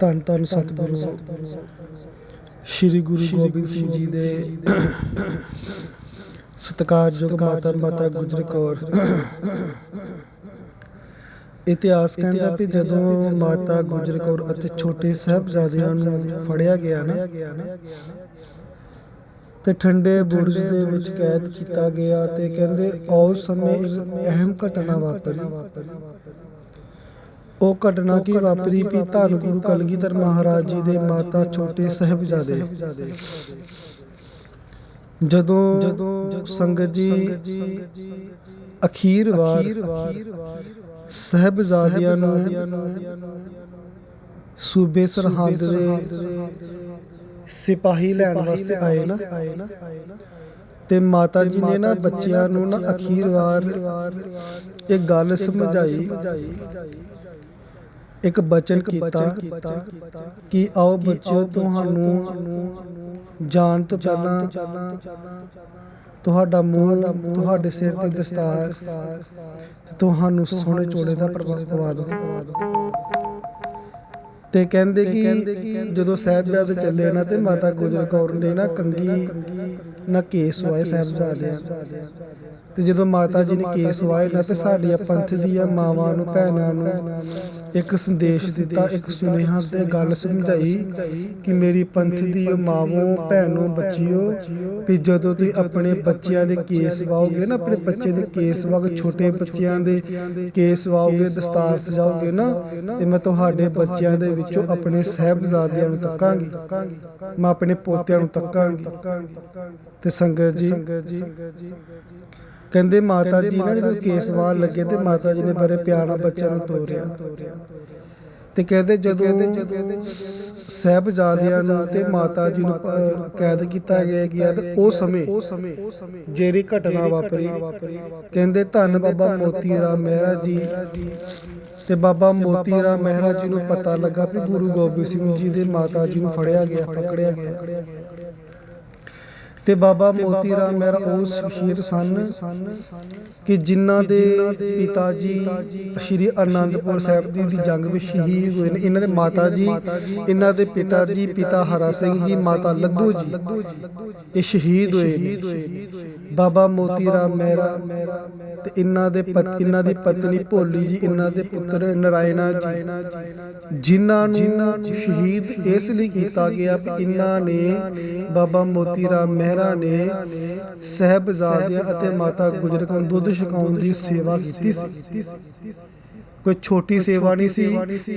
ਧੰਨ ਧੰਨ ਸਤਿਗੁਰੂ ਸ੍ਰੀ ਗੁਰੂ ਗੋਬਿੰਦ ਸਿੰਘ ਜੀ ਦੇ ਸਤਿਕਾਰਯੋਗ ਮਾਤਾ ਮਾਤਾ ਗੁਜਰ ਕੌਰ। ਇਤਿਹਾਸ ਕਹਿੰਦਾ ਕਿ ਜਦੋਂ ਮਾਤਾ ਗੁਜਰ ਕੌਰ ਅਤੇ ਛੋਟੇ ਸਾਹਿਬਜ਼ਾਦਿਆਂ ਨੂੰ ਫੜਿਆ ਗਿਆ ਨਾ ਤੇ ਠੰਡੇ ਬੁਰਜ ਦੇ ਵਿੱਚ ਕੈਦ ਕੀਤਾ ਗਿਆ ਤੇ ਕਹਿੰਦੇ ਉਸ ਸਮੇਂ ਇੱਕ ਅਹਿਮ ਘਟਨਾ ਵਾਪਰੀ। ਉਹ ਘਟਨਾ ਕੀ ਵਾਪਰੀ ਵੀ ਧੰਨ ਗੁਰੂ ਕਲਗੀਧਰ ਮਹਾਰਾਜ ਜੀ ਦੇ ਮਾਤਾ ਛੋਟੇ ਸਾਹਿਬਜ਼ਾਦੇ। ਜਦੋਂ ਜਦੋਂ ਸੰਗਤ ਜੀ ਅਖੀਰ ਵਾਰ ਸਾਹਿਬਜ਼ਾਦਿਆਂ ਨੂੰ ਸੂਬੇ ਸਰਹੰਦ ਦੇ ਸਿਪਾਹੀ ਲੈਣ ਵਾਸਤੇ ਆਏ ਨਾ। ਤੇ ਮਾਤਾ ਜੀ ਨੇ ਨਾ ਬੱਚਿਆਂ ਨੂੰ ਨਾ ਅਖੀਰ ਵਾਰ ਇਹ ਗੱਲ ਸਮਝਾਈ। ਇੱਕ ਬਚਨ ਕੀਤਾ ਕਿ ਆਓ ਬੱਚਿਓ ਤੁਹਾਨੂੰ ਜਾਣ ਤੋਂ ਪਹਿਲਾਂ ਤੁਹਾਡਾ ਮੂੰਹ ਤੁਹਾਡੇ ਸਿਰ ਤੇ ਦਸਤਾਰ ਤੁਹਾਨੂੰ ਸੋਹਣੇ ਚੋਲੇ ਦਾ ਪ੍ਰਭਾਵ ਪਵਾ ਦੋ ਤੇ ਕਹਿੰਦੇ ਕਿ ਜਦੋਂ ਸਾਹਿਬਜ਼ਾਦੇ ਚੱਲੇ ਨਾ ਤੇ ਮਾਤਾ ਗੁਜਰ ਕੌਰ ਨੇ ਨਾ ਕੰਗੀ ਨਾ ਕੇਸ ਵਾਏ ਸਾਹਿਬਜ਼ਾਦਿਆਂ ਤੇ ਜਦੋਂ ਮਾਤਾ ਜੀ ਨੇ ਕੇਸ ਵਾਏ ਨਾ ਤੇ ਸਾਡੀਆਂ ਪੰਥ ਦੀਆਂ ਮਾਵਾਂ ਨੂੰ ਭੈਣਾਂ ਨੂੰ ਇੱਕ ਸੰਦੇਸ਼ ਦਿੱਤਾ ਇੱਕ ਸੁਨੇਹਾ ਤੇ ਗੱਲ ਸਮਝਾਈ ਕਿ ਮੇਰੀ ਪੰਥ ਦੀ ਉਹ ਮਾਵੋ ਭੈਣੋ ਬੱਚਿਓ ਵੀ ਜਦੋਂ ਤੁਸੀਂ ਆਪਣੇ ਬੱਚਿਆਂ ਦੇ ਕੇਸ ਵਾਓਗੇ ਨਾ ਆਪਣੇ ਬੱਚੇ ਦੇ ਕੇਸ ਵਾਗ ਛੋਟੇ ਬੱਚਿਆਂ ਦੇ ਕੇਸ ਵਾਓਗੇ ਦਸਤਾਰ ਸਜਾਓਗੇ ਨਾ ਤੇ ਮੈਂ ਤੁਹਾਡੇ ਬੱਚਿਆਂ ਦੇ ਵਿੱਚੋਂ ਆਪਣੇ ਸਹਿਬਜ਼ਾਦਿਆਂ ਨੂੰ ਤੱਕਾਂਗੀ ਮੈਂ ਆਪਣੇ ਪੋਤਿਆਂ ਨੂੰ ਤੱਕਾਂਗੀ ਤੇ ਸੰਗਤ ਜੀ, ਕਹਿੰਦੇ ਮਾਤਾ ਜੀ ਨਾ ਜਦੋਂ ਕੇਸਵਾਲ ਲੱਗੇ ਤੇ ਮਾਤਾ ਜੀ ਨੇ ਬੜੇ ਪਿਆਰ ਨਾਲ ਬੱਚਿਆਂ ਨੂੰ ਤੋਰਿਆ। ਤੇ ਕਹਿੰਦੇ ਜਦੋਂ ਸਹਿਬਜ਼ਾਦਿਆਂ ਨੂੰ ਤੇ ਮਾਤਾ ਜੀ ਨੂੰ ਕੈਦ ਕੀਤਾ ਗਿਆ ਗਿਆ ਤੇ ਉਹ ਸਮੇਂ ਜਿਹੜੀ ਘਟਨਾ ਵਾਪਰੀ। ਕਹਿੰਦੇ ਧੰਨ ਬਾਬਾ ਮੋਤੀ ਰਾਮ ਮਹਿਰਾ ਜੀ ਤੇ ਬਾਬਾ ਮੋਤੀ ਰਾਮ ਮਹਿਰਾ ਜੀ ਨੂੰ ਪਤਾ ਲੱਗਾ ਕਿ ਗੁਰੂ ਗੋਬਿੰਦ ਸਿੰਘ ਜੀ ਦੇ ਮਾਤਾ ਜੀ ਨੂੰ ਫੜਿਆ ਗਿਆ। ਪਕੜਿਆ ਗਿਆ। ਤੇ ਬਾਬਾ ਮੋਤੀ ਰਾਮ ਮਹਿਰਾ ਉਹ ਸ਼ਖਸੀਅਤ ਸਨ ਕਿ ਜਿਨ੍ਹਾਂ ਦੇ ਪਿਤਾ ਜੀ ਸ਼੍ਰੀ ਅਨੰਦਪੁਰ ਸਾਹਿਬ ਦੀ ਜੰਗ ਵਿੱਚ ਸ਼ਹੀਦ ਹੋਏ ਨੇ। ਇਹਨਾਂ ਦੇ ਮਾਤਾ ਜੀ ਇਹਨਾਂ ਦੇ ਪਿਤਾ ਜੀ ਪਿਤਾ ਹਰਾ ਸਿੰਘ ਜੀ ਮਾਤਾ ਲੱਧੂ ਜੀ ਇਹ ਸ਼ਹੀਦ ਹੋਏ ਬਾਬਾ ਮੋਤੀ ਰਾਮ ਮਹਿਰਾ ਤੇ ਇਹਨਾਂ ਦੇ ਪਤ ਇਹਨਾਂ ਦੀ ਪਤਨੀ ਭੋਲੀ ਜੀ ਇਹਨਾਂ ਦੇ ਪੁੱਤਰ ਨਰਾਇਣਾ ਜੀ। ਜਿਨ੍ਹਾਂ ਨੂੰ ਸ਼ਹੀਦ ਇਸ ਲਈ ਕੀਤਾ ਗਿਆ ਕਿ ਇਹਨਾਂ ਨੇ ਬਾਬਾ ਮੋਤੀ ਰਾਮ ਮਹਿਰਾ ਨੇ ਸਹਿਬਜ਼ਾਦਿਆਂ ਅਤੇ ਮਾਤਾ ਗੁਜਰ ਕੌਰ ਦੁੱਧ ਛਕਾਉਣ ਦੀ ਸੇਵਾ ਕੀਤੀ ਸੀ। ਕੋਈ ਛੋਟੀ ਸੇਵਾ ਨਹੀਂ ਸੀ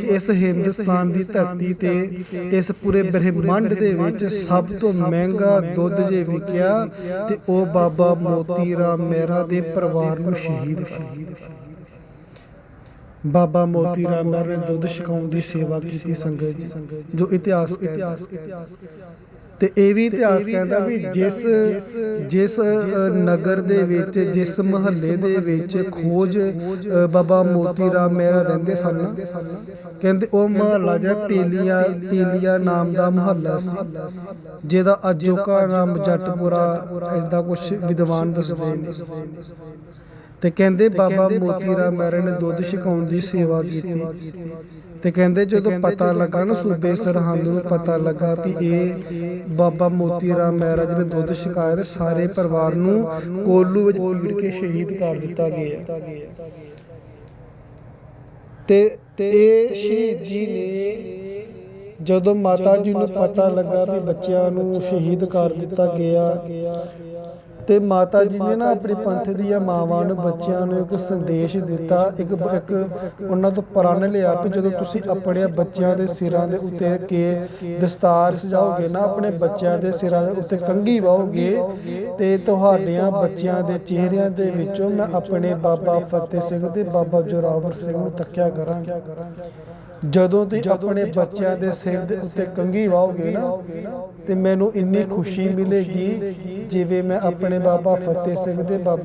ਇਸ ਹਿੰਦੁਸਤਾਨ ਦੀ ਧਰਤੀ ਤੇ ਇਸ ਪੂਰੇ ਬ੍ਰਹਿਮੰਡ ਦੇ ਵਿੱਚ ਸਭ ਤੋਂ ਮਹਿੰਗਾ ਦੁੱਧ ਜੇ ਵਿਕਿਆ ਤੇ ਉਹ ਬਾਬਾ ਮੋਤੀ ਰਾਮ ਮਹਿਰਾ ਦੇ ਪਰਿਵਾਰ ਨੂੰ ਸ਼ਹੀਦ ਸ਼ਹੀਦ ਬਾਬਾ ਮੋਤੀ ਰਾਮ ਮਹਿਰਾ ਨੇ ਦੁੱਧ ਛਕਾਉਣ ਦੀ ਸੇਵਾ ਕੀਤੀ ਸੰਗਤ ਜੀ। ਜੋ। ਇਤਿਹਾਸ ਕਹਿੰਦਾ। ਤੇ ਇਹ ਵੀ ਇਤਿਹਾਸ ਕਹਿੰਦਾ ਵੀ ਜਿਸ ਜਿਸ ਨਗਰ ਦੇ ਵਿੱਚ ਜਿਸ ਮਹੱਲੇ ਦੇ ਵਿੱਚ ਖੋਜ ਬਾਬਾ ਮੋਤੀ ਰਾਮ ਮਹਿਰਾ ਰਹਿੰਦੇ ਸਨ। ਕਹਿੰਦੇ ਉਹ ਮਹੱਲਾ ਜਿਹਾ ਤੇਲੀਆ ਤੇਲੀਆ ਨਾਮ ਦਾ ਮਹੱਲਾ ਸੀ। ਜਿਹਦਾ ਅਜੋਕਾ ਨਾਮ ਜੱਟਪੁਰਾ ਇਸਦਾ ਕੁਝ ਵਿਦਵਾਨ ਦੱਸਦੇ ਨੇ। ਤੇ ਕਹਿੰਦੇ ਬਾਬਾ ਮੋਤੀ ਰਾਮ ਮਹਿਰਾ ਨੇ ਦੁੱਧ ਛਕਾਉਣ ਦੀ ਸੇਵਾ ਕੀਤੀ। ਤੇ ਕਹਿੰਦੇ ਜਦੋਂ ਪਤਾ ਲੱਗਾ ਨਾ ਸੂਬੇ ਸਰਹੰਦ ਨੂੰ ਪਤਾ ਲੱਗਾ ਵੀ ਇਹ ਬਾਬਾ ਮੋਤੀ ਰਾਮ ਮਹਿਰਾ ਜੀ ਨੇ ਦੁੱਧ ਛਕਾਇਆ ਤੇ ਸਾਰੇ ਪਰਿਵਾਰ ਨੂੰ ਕੋਲੂ ਵਿੱਚ ਪੀੜ ਕੇ ਸ਼ਹੀਦ ਕਰ ਦਿੱਤਾ ਗਿਆ। ਤੇ ਇਹ ਸ਼ਹੀਦ ਜੀ ਨੇ ਜਦੋਂ ਮਾਤਾ ਜੀ ਨੂੰ ਪਤਾ ਲੱਗਾ ਵੀ ਬੱਚਿਆਂ ਨੂੰ ਸ਼ਹੀਦ ਕਰ ਦਿੱਤਾ ਗਿਆ। ਤੇ ਮਾਤਾ ਜੀ ਨੇ ਨਾ ਆਪਣੀ ਪੰਥ ਦੀਆਂ ਮਾਵਾਂ ਨੂੰ ਬੱਚਿਆਂ ਨੂੰ ਇੱਕ ਸੰਦੇਸ਼ ਦਿੱਤਾ ਇੱਕ ਇੱਕ ਉਹਨਾਂ ਤੋਂ ਪ੍ਰਣ ਲਿਆ ਕਿ ਜਦੋਂ ਤੁਸੀਂ ਆਪਣੇ ਬੱਚਿਆਂ ਦੇ ਸਿਰਾਂ ਦੇ ਉੱਤੇ ਕੇ ਦਸਤਾਰ ਸਜਾਓਗੇ ਨਾ ਆਪਣੇ ਬੱਚਿਆਂ ਦੇ ਸਿਰਾਂ ਦੇ ਉੱਤੇ ਕੰਘੀ ਵਾਓਗੇ ਤੇ ਤੁਹਾਡਿਆਂ ਬੱਚਿਆਂ ਦੇ ਚਿਹਰਿਆਂ ਦੇ ਵਿੱਚੋਂ ਮੈਂ ਆਪਣੇ ਬਾਬਾ ਫਤਿਹ ਸਿੰਘ ਤੇ ਬਾਬਾ ਜੋਰਾਵਰ ਸਿੰਘ ਨੂੰ ਤੱਕਿਆ ਕਰਾਂਗਾ। ਜਦੋਂ ਤੁਸੀਂ ਆਪਣੇ ਬੱਚਿਆਂ ਦੇ ਸਿਰ ਦੇ ਉੱਤੇ ਕੰਘੀ ਵਾਓਗੇ ਨਾ ਤੇ ਮੈਨੂੰ ਇੰਨੀ ਖੁਸ਼ੀ ਮਿਲੇਗੀ ਜਿਵੇਂ ਮੈਂ ਆਪਣੇ ਬਾਬਾ ਫਤਿਹ ਸਿੰਘ ਦੇ ਬਾਬਾ